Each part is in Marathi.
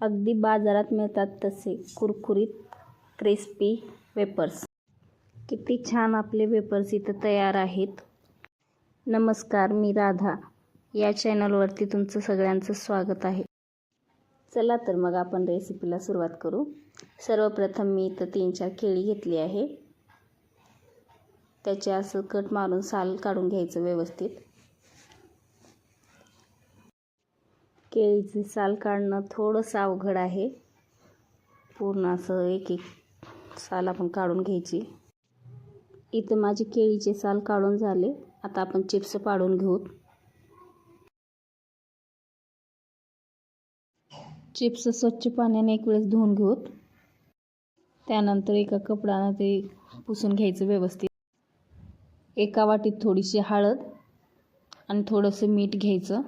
अगदी बाजारात मिळतात तसे कुरकुरीत क्रिस्पी वेपर्स किती छान आपले वेपर्स इथं तयार आहेत. नमस्कार मी राधा. या चॅनलवरती तुमचं सगळ्यांचं स्वागत आहे. चला तर मग आपण रेसिपीला सुरुवात करू. सर्वप्रथम मी इथं तीन चार केळी घेतली आहे. त्याचे असं कट मारून साल काढून घ्यायचं व्यवस्थित. केळीचे साल काढणं थोडंसं अवघड आहे. पूर्ण असं एक एक साल आपण काढून घ्यायची. इथं माझे केळीचे साल काढून झाले. आता आपण चिप्स पाडून घेऊ. चिप्स स्वच्छ पाण्याने एक वेळेस धुवून घेऊत त्यानंतर एका कपड्यानं ते पुसून घ्यायचं व्यवस्थित. एका वाटीत थोडीशी हळद आणि थोडंसं मीठ घ्यायचं.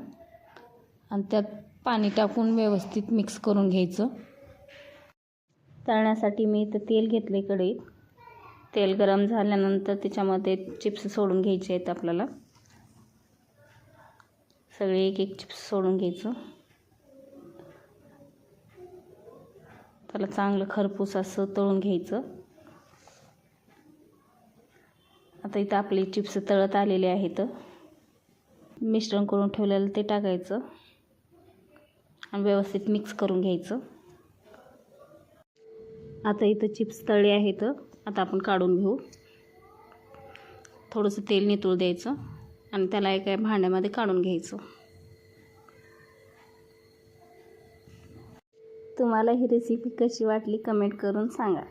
आणि त्यात पाणी टाकून व्यवस्थित मिक्स करून घ्यायचं. तळण्यासाठी मी इथं तेल घेतले इकडे तेल गरम झाल्यानंतर त्याच्यामध्ये चिप्स सोडून घ्यायचे आहेत आपल्याला. सगळे एक एक चिप्स सोडून घ्यायचं. त्याला चांगलं खरपूस असं तळून घ्यायचं. आता इथं आपले चिप्स तळत आलेले आहेत. मिश्रण करून ठेवलेलं ते टाकायचं. आणि व्यवस्थित मिक्स करून घ्यायचं. आता इथं चिप्स तळले आहेत. आता आपण काढून घेऊ. थोडंसं तेल नितळू द्यायचं आणि त्याला एका भांड्यामध्ये काढून घ्यायचं. तुम्हाला ही रेसिपी कशी वाटली कमेंट करून सांगा.